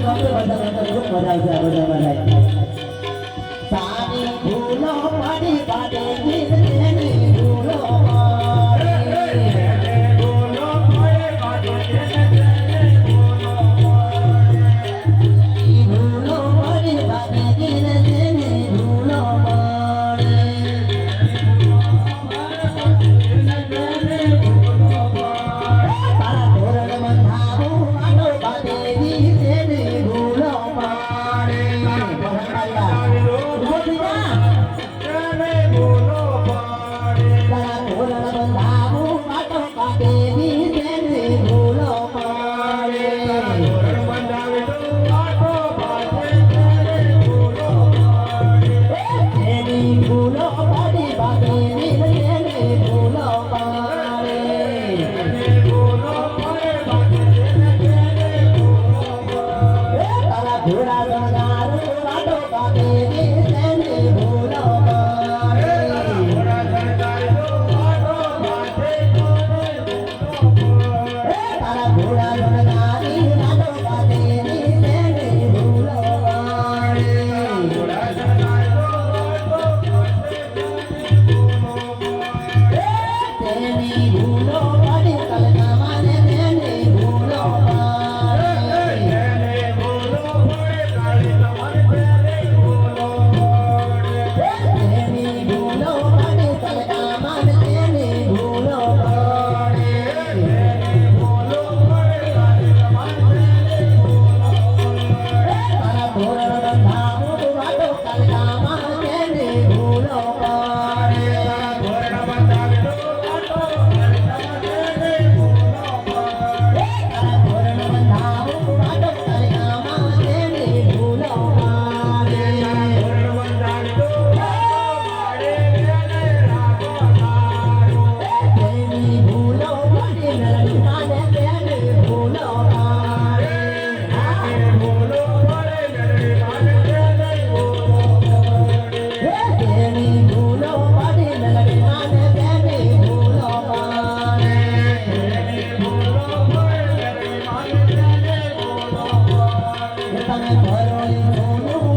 खूप मजा यायची अगोदर मजा यायची ઘોડા ગણગારું પાટો કાપે તને ભરોઈ સોનું